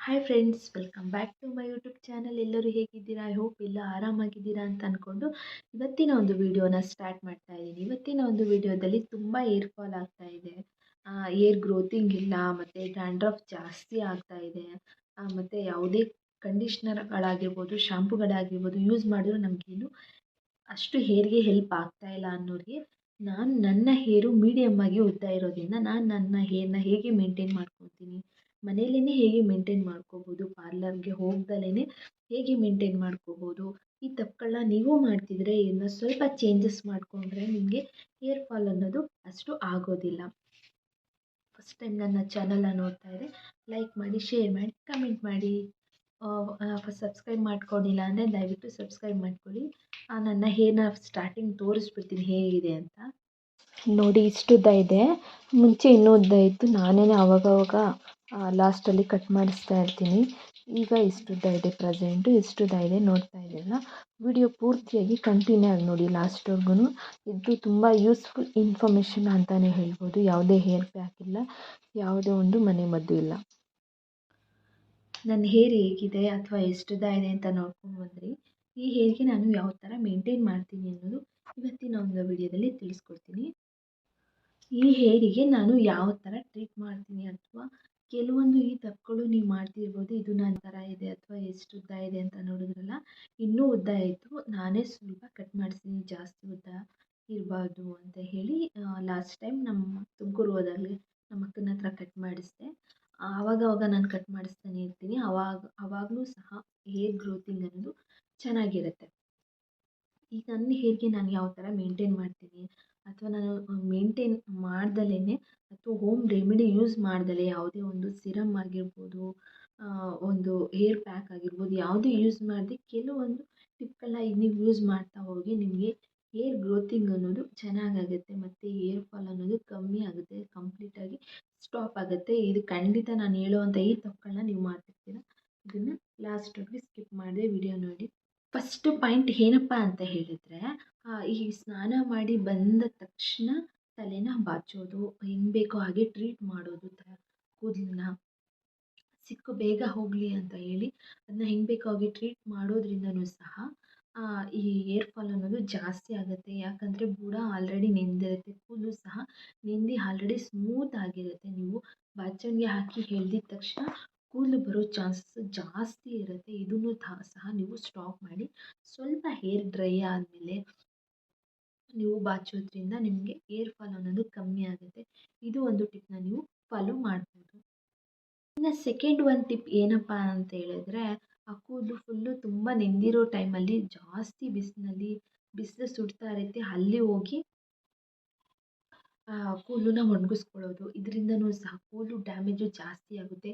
Hi friends welcome back to my YouTube channel ಎಲ್ಲರೂ ಹೇಗಿದ್ದೀರಾ? I hope ಎಲ್ಲ ಆರಾಮಾಗಿದ್ದೀರಾ ಅಂತ ಅಂದ್ಕೊಂಡು ಇವತ್ತಿನ ಒಂದು ವಿಡಿಯೋನ ಸ್ಟಾರ್ಟ್ ಮಾಡ್ತಾ ಇದ್ದೀನಿ. ಇವತ್ತಿನ ಒಂದು ವಿಡಿಯೋದಲ್ಲಿ ತುಂಬ ಏರ್ ಫಾಲ್ ಆಗ್ತಾ ಇದೆ. ಏರ್ ಗ್ರೋತಿಂಗ್ ಇಲ್ಲ, ಮತ್ತು ಡ್ಯಾಂಡ್ರಫ್ ಜಾಸ್ತಿ ಆಗ್ತಾ ಇದೆ. ಮತ್ತು ಯಾವುದೇ ಕಂಡೀಷ್ನರ್ಗಳಾಗಿರ್ಬೋದು ಶಾಂಪುಗಳಾಗಿರ್ಬೋದು ಯೂಸ್ ಮಾಡಿದ್ರು ನಮಗೇನು ಅಷ್ಟು ಹೇರ್ಗೆ ಹೆಲ್ಪ್ ಆಗ್ತಾ ಇಲ್ಲ ಅನ್ನೋರಿಗೆ ನಾನು ನನ್ನ ಹೇರು ಮೀಡಿಯಮ್ ಆಗಿ ಉದ್ದ ಇರೋದ್ರಿಂದ ನಾನು ನನ್ನ ಹೇರ್ನ ಹೇಗೆ ಮೇಂಟೈನ್ ಮಾಡ್ಕೊತೀನಿ ಮನೆಯಲ್ಲೇ ಹೇಗೆ ಮೇಂಟೇನ್ ಮಾಡ್ಕೋಬೋದು? ಪಾರ್ಲರ್ಗೆ ಹೋಗ್ದಲೇ ಹೇಗೆ ಮೇಂಟೇನ್ ಮಾಡ್ಕೋಬೋದು? ಈ ತಪ್ಪುಗಳನ್ನ ನೀವು ಮಾಡ್ತಿದ್ರೆ ಇದನ್ನ ಸ್ವಲ್ಪ ಚೇಂಜಸ್ ಮಾಡಿಕೊಂಡ್ರೆ ನಿಮಗೆ ಹೇರ್ ಫಾಲ್ ಅನ್ನೋದು ಅಷ್ಟು ಆಗೋದಿಲ್ಲ. ಫಸ್ಟ್ ಟೈಮ್ ನನ್ನ ಚಾನಲ್ನ ನೋಡ್ತಾ ಇದ್ದರೆ ಲೈಕ್ ಮಾಡಿ ಶೇರ್ ಮಾಡಿ ಕಮೆಂಟ್ ಮಾಡಿ. ಸಬ್ಸ್ಕ್ರೈಬ್ ಮಾಡ್ಕೊಂಡಿಲ್ಲ ಅಂದರೆ ದಯವಿಟ್ಟು ಸಬ್ಸ್ಕ್ರೈಬ್ ಮಾಡ್ಕೊಳ್ಳಿ. ನನ್ನ ಹೇರ್ನ ಸ್ಟಾರ್ಟಿಂಗ್ ತೋರಿಸ್ಬಿಡ್ತೀನಿ ಹೇಗಿದೆ ಅಂತ. ನೋಡಿ ಇಷ್ಟು ಉದ್ದ ಇದೆ. ಮುಂಚೆ ಇನ್ನೂ ಉದ್ದ ಇತ್ತು. ನಾನೇ ಆವಾಗವಾಗ ಲಾಸ್ಟಲ್ಲಿ ಕಟ್ ಮಾಡಿಸ್ತಾ ಇರ್ತೀನಿ. ಈಗ ಎಷ್ಟುದ್ದ ಇದೆ ಪ್ರೆಸೆಂಟು ಇಷ್ಟು ಉದ್ದ ಇದೆ ನೋಡ್ತಾ ಇದ್ದೀರಲ್ಲ? ವಿಡಿಯೋ ಪೂರ್ತಿಯಾಗಿ ಕಂಟಿನ್ಯೂ ಆಗಿ ನೋಡಿ ಲಾಸ್ಟ್ವರೆಗೂ ಇದು ತುಂಬ ಯೂಸ್ಫುಲ್ ಇನ್ಫಾರ್ಮೇಷನ್ ಅಂತಲೇ ಹೇಳ್ಬೋದು. ಯಾವುದೇ ಹೇರ್ ಪ್ಯಾಕ್ ಇಲ್ಲ, ಯಾವುದೇ ಒಂದು ಮನೆ ಮದ್ದು ಇಲ್ಲ. ನನ್ನ ಹೇರ್ ಹೇಗಿದೆ ಅಥವಾ ಎಷ್ಟುದ್ದ ಇದೆ ಅಂತ ನೋಡ್ಕೊಂಡು ಬಂದ್ರಿ. ಈ ಹೇರ್ಗೆ ನಾನು ಯಾವ ಥರ ಮೇಂಟೈನ್ ಮಾಡ್ತೀನಿ ಅನ್ನೋದು ಇವತ್ತಿನ ಒಂದು ವಿಡಿಯೋದಲ್ಲಿ ತಿಳಿಸ್ಕೊಡ್ತೀನಿ. ಈ ಹೇರಿಗೆ ನಾನು ಯಾವ ಥರ ಟ್ರೀಟ್ ಮಾಡ್ತೀನಿ ಅಥವಾ ಕೆಲವೊಂದು ಈ ತಪ್ಪುಗಳು ನೀವು ಮಾಡ್ತಿರ್ಬೋದು, ಇದು ನನ್ನ ಥರ ಇದೆ ಅಥವಾ ಎಷ್ಟು ಉದ್ದ ಇದೆ ಅಂತ ನೋಡಿದ್ರಲ್ಲ, ಇನ್ನೂ ಉದ್ದ ಇತ್ತು ನಾನೇ ಸ್ವಲ್ಪ ಕಟ್ ಮಾಡಿಸ್ತೀನಿ ಜಾಸ್ತಿ ಉದ್ದ ಇರಬಾರ್ದು ಅಂತ ಹೇಳಿ ಲಾಸ್ಟ್ ಟೈಮ್ ನಮ್ಮ ತುಮಕೂರು ಹೋದಾಗಲೇ ನಮ್ಮ ಅಕ್ಕನ ಹತ್ರ ಕಟ್ ಮಾಡಿಸಿದೆ. ಆವಾಗವಾಗ ನಾನು ಕಟ್ ಮಾಡಿಸ್ತಾನೆ ಇರ್ತೀನಿ. ಅವಾಗ ಆವಾಗಲೂ ಸಹ ಹೇರ್ ಗ್ರೋತಿಂಗ್ ಅನ್ನೋದು ಚೆನ್ನಾಗಿರುತ್ತೆ. ಈಗ ನನ್ನ ಹೇರ್ಗೆ ನಾನು ಯಾವ ಥರ ಮೇಂಟೈನ್ ಮಾಡ್ತೀನಿ? ಅಥವಾ ನಾನು ಮೇಂಟೈನ್ ಮಾಡ್ದಲೇ ಅಥವಾ ಹೋಮ್ ರೆಮಿಡಿ ಯೂಸ್ ಮಾಡ್ದಲೇ ಯಾವುದೇ ಒಂದು ಸಿರಮ್ ಆಗಿರ್ಬೋದು ಒಂದು ಹೇರ್ ಪ್ಯಾಕ್ ಆಗಿರ್ಬೋದು ಯಾವುದೇ ಯೂಸ್ ಮಾಡದೆ ಕೆಲವೊಂದು ಟಿಪ್ಪೆಲ್ಲ ನೀವು ಯೂಸ್ ಮಾಡ್ತಾ ಹೋಗಿ ನಿಮಗೆ ಹೇರ್ ಗ್ರೋತಿಂಗ್ ಅನ್ನೋದು ಚೆನ್ನಾಗಾಗುತ್ತೆ ಮತ್ತು ಹೇರ್ ಫಾಲ್ ಅನ್ನೋದು ಕಮ್ಮಿ ಆಗುತ್ತೆ ಕಂಪ್ಲೀಟಾಗಿ ಸ್ಟಾಪ್ ಆಗುತ್ತೆ. ಇದು ಖಂಡಿತ ನಾನು ಹೇಳುವಂಥ ಈ ತಪ್ಪುಗಳನ್ನ ನೀವು ಮಾಡ್ತಿರ್ತೀರ? ಇದನ್ನು ಲಾಸ್ಟಲ್ಲಿ ಸ್ಕಿಪ್ ಮಾಡದೆ ವಿಡಿಯೋ ನೋಡಿ. ಫಸ್ಟ್ ಪಾಯಿಂಟ್ ಏನಪ್ಪ ಅಂತ ಹೇಳಿದರೆ ಈ ಸ್ನಾನ ಮಾಡಿ ಬಂದ ತಕ್ಷಣ ತಲೆನ ಬಾಚೋದು, ಹೆಂಗೆ ಬೇಕೋ ಹಾಗೆ ಟ್ರೀಟ್ ಮಾಡೋದು ಕೂದಲನ್ನ. ಸಿಕ್ಕು ಬೇಗ ಹೋಗಲಿ ಅಂತ ಹೇಳಿ ಅದನ್ನ ಹೆಂಗೆ ಬೇಕೋ ಹಾಗೆ ಟ್ರೀಟ್ ಮಾಡೋದ್ರಿಂದನೂ ಸಹ ಈ ಏರ್ ಫಾಲ್ ಅನ್ನೋದು ಜಾಸ್ತಿ ಆಗುತ್ತೆ. ಯಾಕಂದರೆ ಬುಡ ಆಲ್ರೆಡಿ ನೆಂದಿರುತ್ತೆ, ಕೂದಲು ಸಹ ನೆಂದಿ ಆಲ್ರೆಡಿ ಸ್ಮೂತ್ ಆಗಿರುತ್ತೆ. ನೀವು ಬಾಚಣಿಗೆ ಹಾಕಿ ಹೇಳಿದ ತಕ್ಷಣ ಕೂದಲು ಬರೋ ಚಾನ್ಸಸ್ ಜಾಸ್ತಿ ಇರುತ್ತೆ. ಇದನ್ನು ಸಹ ನೀವು ಸ್ಟಾಪ್ ಮಾಡಿ ಸ್ವಲ್ಪ ಹೇರ್ ಡ್ರೈ ಆದಮೇಲೆ ನೀವು ಬಾಚೋದ್ರಿಂದ ನಿಮಗೆ ಏರ್ ಫಾಲ್ ಅನ್ನೋದು ಕಮ್ಮಿ ಆಗುತ್ತೆ. ಇದು ಒಂದು ಟಿಪ್ನ ನೀವು ಫಾಲೋ ಮಾಡ್ಬೋದು. ಇನ್ನು ಸೆಕೆಂಡ್ ಒಂದು ಟಿಪ್ ಏನಪ್ಪ ಅಂತ ಹೇಳಿದ್ರೆ, ಆ ಕೂದಲು ಫುಲ್ಲು ತುಂಬ ನೆಂದಿರೋ ಟೈಮಲ್ಲಿ ಜಾಸ್ತಿ ಬಿಸಿಲಲ್ಲಿ, ಬಿಸಿಲು ಸುಡ್ತಾ ಇರುತ್ತೆ, ಅಲ್ಲಿ ಹೋಗಿ ಕೂದಲನ್ನ ಒಣಗಿಸ್ಕೊಳ್ಳೋದು. ಇದರಿಂದನೂ ಸಹ ಕೂದಲು ಡ್ಯಾಮೇಜು ಜಾಸ್ತಿ ಆಗುತ್ತೆ.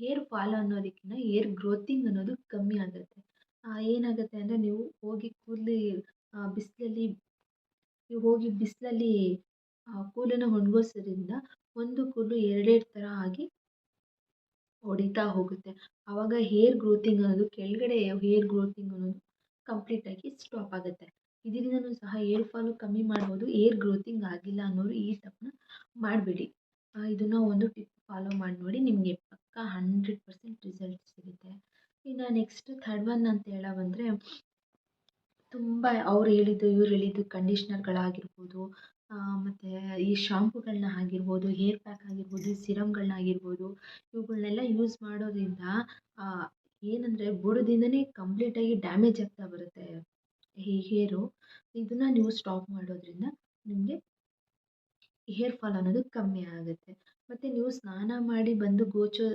ಹೇರ್ ಫಾಲ್ ಅನ್ನೋದಕ್ಕಿಂತ ಹೇರ್ ಗ್ರೋತಿಂಗ್ ಅನ್ನೋದು ಕಮ್ಮಿ ಆಗುತ್ತೆ. ಏನಾಗುತ್ತೆ ಅಂದರೆ ನೀವು ಹೋಗಿ ಕೂದಲು ಬಿಸಿಲಲ್ಲಿ ನೀವು ಹೋಗಿ ಬಿಸಿಲಲ್ಲಿ ಕೂಲನ್ನು ಒಣಗಿಸೋದ್ರಿಂದ ಒಂದು ಕೂದಲು ಎರಡೆರಡು ಥರ ಆಗಿ ಹೊಡಿತಾ ಹೋಗುತ್ತೆ. ಆವಾಗ ಹೇರ್ ಗ್ರೋತಿಂಗ್ ಅನ್ನೋದು ಕೆಳಗಡೆ ಹೇರ್ ಗ್ರೋತಿಂಗ್ ಅನ್ನೋದು ಕಂಪ್ಲೀಟಾಗಿ ಸ್ಟಾಪ್ ಆಗುತ್ತೆ. ಇದರಿಂದನೂ ಸಹ ಏರ್ ಫಾಲು ಕಮ್ಮಿ ಮಾಡ್ಬೋದು. ಏರ್ ಗ್ರೋತಿಂಗ್ ಆಗಿಲ್ಲ ಅನ್ನೋರು ಈ ತಪ್ಪನ್ನ ಮಾಡಬೇಡಿ. ಇದನ್ನು ಒಂದು ಟಿಪ್ ಫಾಲೋ ಮಾಡಿ ನೋಡಿ ನಿಮಗೆ ಪಕ್ಕಾ ಹಂಡ್ರೆಡ್ ಪರ್ಸೆಂಟ್ ರಿಸಲ್ಟ್ ಸಿಗುತ್ತೆ. ಇನ್ನು ನೆಕ್ಸ್ಟ್ ಥರ್ಡ್ ಒನ್ ಅಂತ ಹೇಳ ಬಂದರೆ ತುಂಬ ಅವ್ರು ಹೇಳಿದ್ದು, ಇವ್ರು ಹೇಳಿದ್ದು ಕಂಡೀಷ್ನರ್ಗಳಾಗಿರ್ಬೋದು ಮತ್ತು ಈ ಶಾಂಪುಗಳನ್ನ ಆಗಿರ್ಬೋದು ಹೇರ್ ಪ್ಯಾಕ್ ಆಗಿರ್ಬೋದು ಸಿರಮ್ಗಳನ್ನ ಆಗಿರ್ಬೋದು, ಇವುಗಳ್ನೆಲ್ಲ ಯೂಸ್ ಮಾಡೋದ್ರಿಂದ ಏನಂದರೆ ಬುಡದಿಂದನೇ ಕಂಪ್ಲೀಟಾಗಿ ಡ್ಯಾಮೇಜ್ ಆಗ್ತಾ ಬರುತ್ತೆ ಈ ಹೇರು. ಇದನ್ನು ನೀವು ಸ್ಟಾಪ್ ಮಾಡೋದ್ರಿಂದ ನಿಮಗೆ ಹೇರ್ ಫಾಲ್ ಅನ್ನೋದು ಕಮ್ಮಿ ಆಗುತ್ತೆ. ಮತ್ತು ನೀವು ಸ್ನಾನ ಮಾಡಿ ಬಂದು ಗೋಚೋ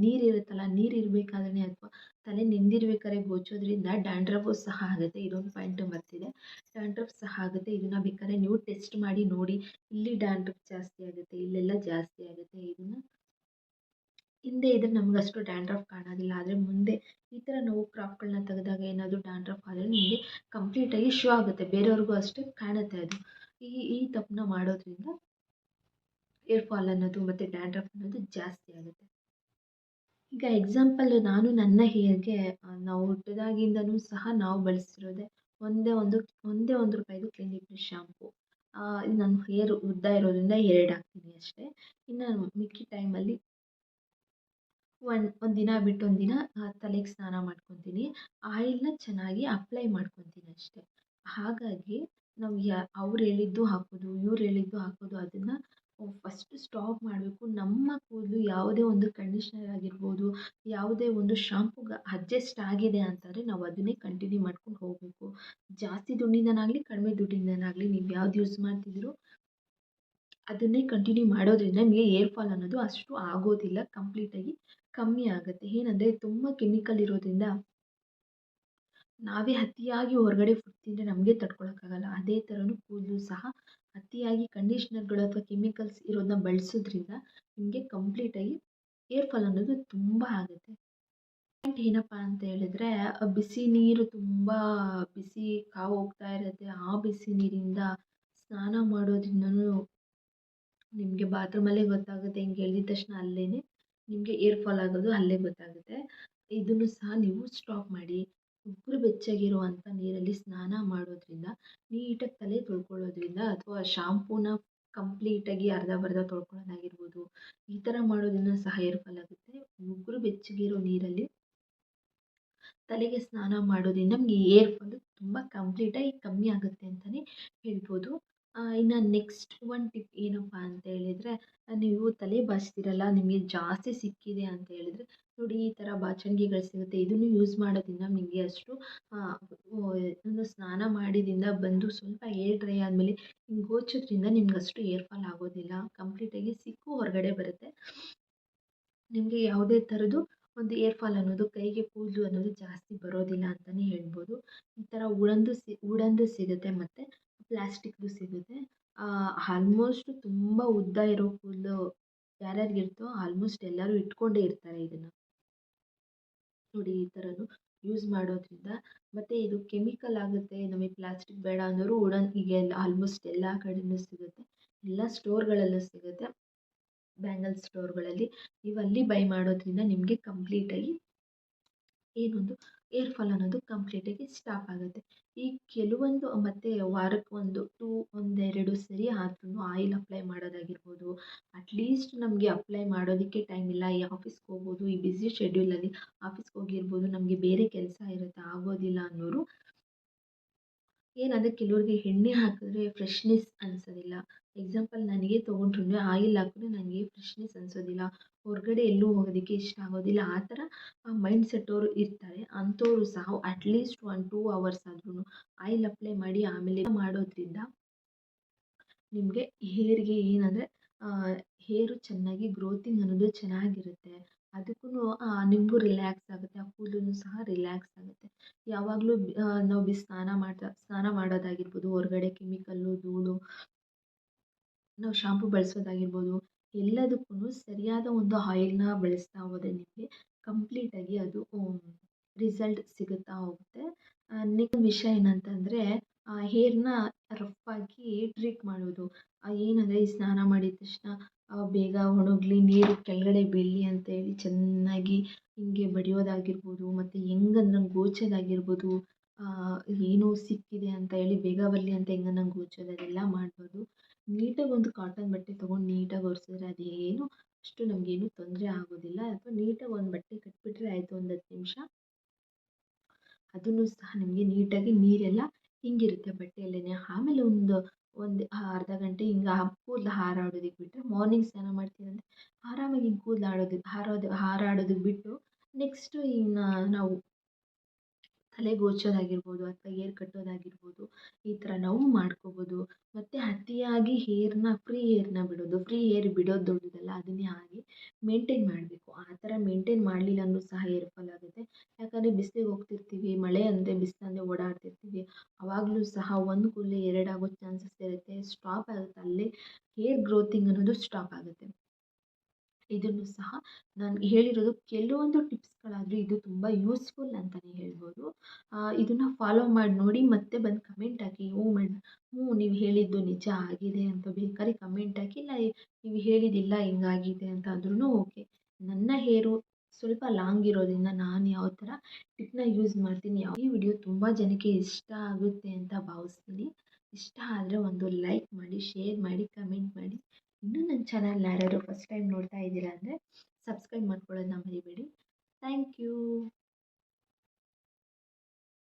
ನೀರು ಇರುತ್ತಲ್ಲ, ನೀರು ಇರಬೇಕಾದ್ರೆ ಅಥವಾ ತಲೆ ನಿಂದಿರ್ಬೇಕಾದ್ರೆ ಗೋಚೋದ್ರಿಂದ ಡ್ಯಾಂಡ್ರಫು ಸಹ ಆಗುತ್ತೆ. ಇದೊಂದು ಪಾಯಿಂಟ್ ಮರ್ತಿದೆ ಡ್ಯಾಂಡ್ರಫ್ ಸಹ ಆಗುತ್ತೆ. ಇದನ್ನು ಬೇಕಾದ್ರೆ ನೀವು ಟೆಸ್ಟ್ ಮಾಡಿ ನೋಡಿ. ಇಲ್ಲಿ ಡ್ಯಾಂಡ್ರಫ್ ಜಾಸ್ತಿ ಆಗುತ್ತೆ, ಇಲ್ಲೆಲ್ಲ ಜಾಸ್ತಿ ಆಗುತ್ತೆ. ಇದನ್ನು ಹಿಂದೆ ಇದ್ರೆ ನಮ್ಗೆ ಅಷ್ಟು ಡ್ಯಾಂಡ್ರಫ್ ಕಾಣೋದಿಲ್ಲ. ಆದರೆ ಮುಂದೆ ಈ ಥರ ನಾವು ಕ್ರಾಪ್ಗಳನ್ನ ತೆಗೆದಾಗ ಏನಾದರೂ ಡ್ಯಾಂಡ್ರಫ್ ಆದರೆ ನಿಮಗೆ ಕಂಪ್ಲೀಟಾಗಿ ಶೋ ಆಗುತ್ತೆ. ಬೇರೆಯವ್ರಿಗೂ ಅಷ್ಟೇ ಕಾಣುತ್ತೆ ಅದು. ಈ ಈ ತಪ್ಪನ್ನ ಮಾಡೋದ್ರಿಂದ ಏರ್ ಫಾಲ್ ಅನ್ನೋದು ಮತ್ತು ಡ್ಯಾಂಡ್ರಫ್ ಅನ್ನೋದು ಜಾಸ್ತಿ ಆಗುತ್ತೆ. ಈಗ ಎಕ್ಸಾಂಪಲ್ ನಾನು ನನ್ನ ಹೇರ್ಗೆ ನಾವು ಹುಟ್ಟಿದಾಗಿಂದನೂ ಸಹ ನಾವು ಬಳಸ್ತಿರೋದೇ ಒಂದೇ ಒಂದು ಒಂದೇ ಒಂದು ರೂಪಾಯಿದು ಕ್ಲಿನಿಕ್ ಶಾಂಪು ನನ್ನ ಹೇರ್ ಉದ್ದ ಇರೋದ್ರಿಂದ ಎರಡು ಹಾಕ್ತೀನಿ ಅಷ್ಟೇ. ಇನ್ನು ಮಿಕ್ಕಿ ಟೈಮಲ್ಲಿ ಒನ್ ಒಂದು ದಿನ ಬಿಟ್ಟು ಒಂದು ದಿನ ತಲೆಗೆ ಸ್ನಾನ ಮಾಡ್ಕೊತೀನಿ. ಆಯಿಲ್ನ ಚೆನ್ನಾಗಿ ಅಪ್ಲೈ ಮಾಡ್ಕೊತೀನಿ ಅಷ್ಟೇ. ಹಾಗಾಗಿ ನಾವು ಯಾ, ಅವ್ರು ಹೇಳಿದ್ದು ಹಾಕೋದು, ಇವ್ರು ಹೇಳಿದ್ದು ಹಾಕೋದು, ಅದನ್ನು ಫಸ್ಟ್ ಸ್ಟಾಪ್ ಮಾಡಬೇಕು. ನಮ್ಮ ಕೂದಲು ಯಾವುದೇ ಒಂದು ಕಂಡೀಷ್ನರ್ ಆಗಿರ್ಬೋದು, ಯಾವುದೇ ಒಂದು ಶಾಂಪುಗೆ ಅಡ್ಜಸ್ಟ್ ಆಗಿದೆ ಅಂತಂದರೆ ನಾವು ಅದನ್ನೇ ಕಂಟಿನ್ಯೂ ಮಾಡ್ಕೊಂಡು ಹೋಗಬೇಕು. ಜಾಸ್ತಿ ದುಡ್ಡಿಂದನಾಗಲಿ ಕಡಿಮೆ ದುಡ್ಡಿಂದನಾಗಲಿ ನೀವು ಯಾವ್ದು ಯೂಸ್ ಮಾಡ್ತಿದ್ದೀರೋ ಅದನ್ನೇ ಕಂಟಿನ್ಯೂ ಮಾಡೋದ್ರಿಂದ ನಿಮಗೆ ಏರ್ ಫಾಲ್ ಅನ್ನೋದು ಅಷ್ಟು ಆಗೋದಿಲ್ಲ. ಕಂಪ್ಲೀಟಾಗಿ ಕಮ್ಮಿ ಆಗುತ್ತೆ. ಏನಂದರೆ ತುಂಬ ಕೆಮಿಕಲ್ ಇರೋದ್ರಿಂದ ನಾವೇ ಅತಿಯಾಗಿ ಹೊರಗಡೆ ಫುಡ್ ತಿಂದರೆ ನಮಗೆ ತಡ್ಕೊಳಕ್ಕಾಗಲ್ಲ. ಅದೇ ಥರನೂ ಕೂದಲು ಸಹ ಅತಿಯಾಗಿ ಕಂಡೀಷ್ನರ್ಗಳು ಅಥವಾ ಕೆಮಿಕಲ್ಸ್ ಇರೋದನ್ನ ಬಳಸೋದ್ರಿಂದ ನಿಮಗೆ ಕಂಪ್ಲೀಟಾಗಿ ಏರ್ ಫಾಲ್ ಅನ್ನೋದು ತುಂಬ ಆಗುತ್ತೆ. ಪಾಯಿಂಟ್ ಏನಪ್ಪ ಅಂತ ಹೇಳಿದ್ರೆ ಬಿಸಿ ನೀರು ತುಂಬ ಬಿಸಿ ಕಾವು ಹೋಗ್ತಾ ಇರುತ್ತೆ. ಆ ಬಿಸಿ ನೀರಿಂದ ಸ್ನಾನ ಮಾಡೋದ್ರಿಂದನೂ ನಿಮಗೆ ಬಾತ್ರೂಮಲ್ಲೇ ಗೊತ್ತಾಗುತ್ತೆ. ಹಿಂಗೆ ಎಳ್ದಿದ ತಕ್ಷಣ ಅಲ್ಲೇ ನಿಮಗೆ ಏರ್ ಫಾಲ್ ಆಗೋದು ಅಲ್ಲೇ ಗೊತ್ತಾಗುತ್ತೆ. ಇದನ್ನು ಸಹ ನೀವು ಸ್ಟಾಪ್ ಮಾಡಿ. ಉಗುರು ಬೆಚ್ಚಗಿರುವಂಥ ನೀರಲ್ಲಿ ಸ್ನಾನ ಮಾಡೋದ್ರಿಂದ ನೀಟಾಗಿ ತಲೆ ತೊಳ್ಕೊಳ್ಳೋದ್ರಿಂದ ಅಥವಾ ಶಾಂಪೂನ ಕಂಪ್ಲೀಟಾಗಿ ಅರ್ಧಂಬರ್ಧ ತೊಳ್ಕೊಳ್ಳೋದಾಗಿರ್ಬೋದು, ಈ ಥರ ಮಾಡೋದ್ರಿಂದ ಸಹ ಏರ್ ಫಾಲ್ ಆಗುತ್ತೆ. ಉಗುರು ಬೆಚ್ಚಗಿರೋ ನೀರಲ್ಲಿ ತಲೆಗೆ ಸ್ನಾನ ಮಾಡೋದ್ರಿಂದ ನಮಗೆ ಏರ್ ಫಾಲು ತುಂಬ ಕಂಪ್ಲೀಟಾಗಿ ಕಮ್ಮಿ ಆಗುತ್ತೆ ಅಂತಲೇ ಹೇಳ್ಬೋದು. ಇನ್ನು ನೆಕ್ಸ್ಟ್ ಒನ್ ಟಿಪ್ ಏನಪ್ಪ ಅಂತ ಹೇಳಿದರೆ, ನೀವು ತಲೆ ಬಾಚ್ತಿರಲ್ಲ, ನಿಮಗೆ ಜಾಸ್ತಿ ಸಿಕ್ಕಿದೆ ಅಂತ ಹೇಳಿದ್ರೆ, ನೋಡಿ ಈ ಥರ ಬಾಚಣಿಗೆಗಳು ಸಿಗುತ್ತೆ. ಇದನ್ನು ಯೂಸ್ ಮಾಡೋದ್ರಿಂದ ನಿಮಗೆ ಅಷ್ಟು ಸ್ನಾನ ಮಾಡಿದಿಂದ ಬಂದು ಸ್ವಲ್ಪ ಏರ್ ಡ್ರೈ ಆದಮೇಲೆ ಹಿಂಗೆ ಗೋಚೋದ್ರಿಂದ ನಿಮ್ಗೆ ಅಷ್ಟು ಏರ್ ಫಾಲ್ ಆಗೋದಿಲ್ಲ. ಕಂಪ್ಲೀಟಾಗಿ ಸಿಕ್ಕು ಹೊರಗಡೆ ಬರುತ್ತೆ. ನಿಮಗೆ ಯಾವುದೇ ಥರದ್ದು ಒಂದು ಏರ್ ಫಾಲ್ ಅನ್ನೋದು, ಕೈಗೆ ಕೂದಲು ಅನ್ನೋದು ಜಾಸ್ತಿ ಬರೋದಿಲ್ಲ ಅಂತಲೇ ಹೇಳ್ಬೋದು. ಈ ಥರ ಉಡನ್ದು ಸಿ ಉಡನ್ದು ಸಿಗುತ್ತೆ ಮತ್ತು. ಪ್ಲಾಸ್ಟಿಕ್ದು ಸಿಗುತ್ತೆ. ಆಲ್ಮೋಸ್ಟ್ ತುಂಬ ಉದ್ದ ಇರೋ ಕೂದಲು ಇರ್ತೋ ಆಲ್ಮೋಸ್ಟ್ ಎಲ್ಲರೂ ಇಟ್ಕೊಂಡೇ ಇರ್ತಾರೆ ಇದನ್ನು. ನೋಡಿ ಈ ಥರನೂ ಯೂಸ್ ಮಾಡೋದ್ರಿಂದ. ಮತ್ತು ಇದು ಕೆಮಿಕಲ್ ಆಗುತ್ತೆ, ನಮಗೆ ಪ್ಲಾಸ್ಟಿಕ್ ಬೇಡ ಅನ್ನೋರು ಉಡನ್ ಈಗ ಆಲ್ಮೋಸ್ಟ್ ಎಲ್ಲ ಕಡೆಯೂ ಸಿಗುತ್ತೆ. ಎಲ್ಲ ಸ್ಟೋರ್ಗಳಲ್ಲೂ ಸಿಗುತ್ತೆ. ಬ್ಯಾಂಗಲ್ ಸ್ಟೋರ್ಗಳಲ್ಲಿ ನೀವು ಅಲ್ಲಿ ಬೈ ಮಾಡೋದ್ರಿಂದ ನಿಮಗೆ ಕಂಪ್ಲೀಟಾಗಿ ಏನೊಂದು ಏರ್ ಫಾಲ್ ಅನ್ನೋದು ಕಂಪ್ಲೀಟಾಗಿ ಸ್ಟಾಪ್ ಆಗುತ್ತೆ. ಈ ಕೆಲವೊಂದು, ಮತ್ತು ವಾರಕ್ಕೆ ಒಂದು ಟೂ ಒಂದೆರಡು ಸರಿ ಆದ್ರೂ ಆಯಿಲ್ ಅಪ್ಲೈ ಮಾಡೋದಾಗಿರ್ಬೋದು. ಅಟ್ಲೀಸ್ಟ್ ನಮಗೆ ಅಪ್ಲೈ ಮಾಡೋದಕ್ಕೆ ಟೈಮ್ ಇಲ್ಲ. ಈ ಆಫೀಸ್ಗೆ ಹೋಗ್ಬೋದು, ಈ ಬಿಸಿ ಶೆಡ್ಯೂಲಲ್ಲಿ ಆಫೀಸ್ಗೆ ಹೋಗಿರ್ಬೋದು, ನಮಗೆ ಬೇರೆ ಕೆಲಸ ಇರುತ್ತೆ, ಆಗೋದಿಲ್ಲ ಅನ್ನೋರು ಏನಾದರೆ ಕೆಲವ್ರಿಗೆ ಎಣ್ಣೆ ಹಾಕಿದ್ರೆ ಫ್ರೆಶ್ನೆಸ್ ಅನಿಸೋದಿಲ್ಲ. ಎಕ್ಸಾಂಪಲ್ ನನಗೆ ತೊಗೊಂಡ್ರು ಆಯಿಲ್ ಹಾಕಿದ್ರೆ ನನಗೆ ಫ್ರೆಶ್ನೆಸ್ ಅನಿಸೋದಿಲ್ಲ. ಹೊರಗಡೆ ಎಲ್ಲೂ ಹೋಗೋದಕ್ಕೆ ಇಷ್ಟ ಆಗೋದಿಲ್ಲ. ಆ ಥರ ಮೈಂಡ್ ಸೆಟ್ ಅವರು ಇರ್ತಾರೆ. ಅಂಥವ್ರು ಸಹ at least one two hours ಆದ್ರೂ ಆಯಿಲ್ ಅಪ್ಲೈ ಮಾಡಿ ಆಮೇಲೆ ಮಾಡೋದ್ರಿಂದ ನಿಮಗೆ ಹೇರ್ಗೆ ಏನಂದರೆ ಹೇರು ಚೆನ್ನಾಗಿ ಗ್ರೋತಿಂಗ್ ಅನ್ನೋದು ಚೆನ್ನಾಗಿರುತ್ತೆ. ಅದಕ್ಕೂ ನಿಮಗೂ ರಿಲ್ಯಾಕ್ಸ್ ಆಗುತ್ತೆ. ಆ ಕೂದಲು ಸಹ ರಿಲ್ಯಾಕ್ಸ್ ಆಗುತ್ತೆ. ಯಾವಾಗಲೂ ನಾವು ಬಿ ಸ್ನಾನ ಮಾಡ್ತಾ, ಸ್ನಾನ ಮಾಡೋದಾಗಿರ್ಬೋದು, ಹೊರಗಡೆ ಕೆಮಿಕಲ್ಲು ಧೂಳು, ನಾವು ಶಾಂಪು ಬಳಸೋದಾಗಿರ್ಬೋದು ಎಲ್ಲದಕ್ಕೂ ಸರಿಯಾದ ಒಂದು ಆಯಿಲ್ನ ಬಳಸ್ತಾ ಹೋದರೆ ನಿಮಗೆ ಕಂಪ್ಲೀಟಾಗಿ ಅದು ರಿಸಲ್ಟ್ ಸಿಗುತ್ತಾ ಹೋಗುತ್ತೆ. ನೆಕ್ಸ್ಟ್ ವಿಷಯ ಏನಂತಂದರೆ ಹೇರ್ನ ಆಗಿ ಟ್ರೀಟ್ ಮಾಡೋದು. ಏನಂದರೆ ಈ ಸ್ನಾನ ಮಾಡಿದ ತಕ್ಷಣ ಬೇಗ ಒಣಗಲಿ, ನೀರು ಕೆಳಗಡೆ ಬೀಳಲಿ ಅಂತೇಳಿ ಚೆನ್ನಾಗಿ ಹಿಂಗೆ ಬಡಿಯೋದಾಗಿರ್ಬೋದು, ಮತ್ತು ಹೆಂಗಂದ್ರೆ ಗೋಚೋದಾಗಿರ್ಬೋದು ಏನು ಸಿಕ್ಕಿದೆ ಅಂತ ಹೇಳಿ ಬೇಗ ಬರಲಿ ಅಂತ ಹೆಂಗನ್ನ ಗೋಚೋದು, ಅದೆಲ್ಲ ನೀಟಾಗಿ ಒಂದು ಕಾಟನ್ ಬಟ್ಟೆ ತಗೊಂಡು ನೀಟಾಗಿ ಒರೆಸಿದ್ರೆ ಅದೇನು ಅಷ್ಟು ನಮಗೇನು ತೊಂದರೆ ಆಗೋದಿಲ್ಲ. ಅಥವಾ ನೀಟಾಗಿ ಒಂದು ಬಟ್ಟೆ ಕಟ್ಟಿಬಿಟ್ರೆ ಆಯಿತು ಒಂದು ಹತ್ತು ನಿಮಿಷ. ಅದನ್ನು ಸಹ ನಿಮಗೆ ನೀಟಾಗಿ ನೀರೆಲ್ಲ ಹಿಂಗಿರುತ್ತೆ ಬಟ್ಟೆಯಲ್ಲೇ ಆಮೇಲೆ ಒಂದು ಒಂದು ಅರ್ಧ ಗಂಟೆ ಹಿಂಗೆ ಕೂದಲು ಹಾರಾಡೋದಕ್ಕೆ ಬಿಟ್ಟರೆ ಮಾರ್ನಿಂಗ್ ಸ್ನಾನ ಮಾಡ್ತೀರಂದರೆ ಆರಾಮಾಗಿ ಕೂದಲು ಆಡೋದು ಹಾರೋದು ಹಾರಾಡೋದಕ್ಕೆ ಬಿಟ್ಟು ನೆಕ್ಸ್ಟು ಇನ್ನು ನಾವು ತಲೆಗೆ ಓಚೋದಾಗಿರ್ಬೋದು ಅಥವಾ ಏರ್ ಕಟ್ಟೋದಾಗಿರ್ಬೋದು ಈ ಥರ ನಾವು ಮಾಡ್ಕೋಬೋದು. ಮತ್ತು ಅತಿಯಾಗಿ ಹೇರ್ನ ಫ್ರೀ ಹೇರ್ನ ಬಿಡೋದು, ಫ್ರೀ ಹೇರ್ ಬಿಡೋದು ದೊಡ್ಡದಲ್ಲ, ಅದನ್ನೇ ಹಾಗೆ ಮೇಂಟೈನ್ ಮಾಡಬೇಕು. ಆ ಥರ ಮೇಂಟೈನ್ ಮಾಡಲಿಲ್ಲ ಅಂದರೂ ಸಹ ಏರ್ ಫಾಲ್ ಆಗುತ್ತೆ. ಯಾಕಂದರೆ ಬಿಸಿಲಿಗೆ ಹೋಗ್ತಿರ್ತೀವಿ, ಮಳೆ ಅಂದರೆ ಬಿಸಿಲಂದ್ರೆ ಓಡಾಡ್ತಿರ್ತೀವಿ. ಆವಾಗಲೂ ಸಹ ಒಂದು ಕೂದಲು ಎರಡಾಗೋ ಚಾನ್ಸಸ್ ಇರುತ್ತೆ ಸ್ಟಾಪ್ ಆಗುತ್ತೆ. ಅಲ್ಲೇ ಹೇರ್ ಗ್ರೋತಿಂಗ್ ಅನ್ನೋದು ಸ್ಟಾಪ್ ಆಗುತ್ತೆ. ಇದನ್ನು ಸಹ ನಾನು ಹೇಳಿರೋದು ಕೆಲವೊಂದು ಟಿಪ್ಸ್ಗಳಾದರೂ ಇದು ತುಂಬ ಯೂಸ್ಫುಲ್ ಅಂತಲೇ ಹೇಳ್ಬೋದು. ಇದನ್ನು ಫಾಲೋ ಮಾಡಿ ನೋಡಿ ಮತ್ತೆ ಬಂದು ಕಮೆಂಟ್ ಹಾಕಿ ಹ್ಞೂ ಮೇಡಮ್ ಹ್ಞೂ ನೀವು ಹೇಳಿದ್ದು ನಿಜ ಆಗಿದೆ ಅಂತ ಬೇಕಾದ್ರೆ ಕಮೆಂಟ್ ಹಾಕಿ, ಇಲ್ಲ ನೀವು ಹೇಳಿದ್ದಿಲ್ಲ ಹಿಂಗಾಗಿದೆ ಅಂತ ಅಂದ್ರೂ ಓಕೆ. ನನ್ನ ಹೇರು ಸ್ವಲ್ಪ ಲಾಂಗ್ ಇರೋದ್ರಿಂದ ನಾನು ಯಾವ ಥರ ಟಿಪ್ನ ಯೂಸ್ ಮಾಡ್ತೀನಿ ಈ ವಿಡಿಯೋ ತುಂಬ ಜನಕ್ಕೆ ಇಷ್ಟ ಆಗುತ್ತೆ ಅಂತ ಭಾವಿಸ್ತೀನಿ. ಇಷ್ಟ ಆದರೆ ಒಂದು ಲೈಕ್ ಮಾಡಿ, ಶೇರ್ ಮಾಡಿ, ಕಮೆಂಟ್ ಮಾಡಿ. ಇನ್ನೂ ನನ್ನ ಚಾನಲ್ನ ಯಾರಾದರೂ ಫಸ್ಟ್ ಟೈಮ್ ನೋಡ್ತಾ ಇದ್ದೀರಾ ಅಂದರೆ ಸಬ್ಸ್ಕ್ರೈಬ್ ಮಾಡ್ಕೊಳ್ಳೋದನ್ನ ಮರಿಬೇಡಿ. Thank you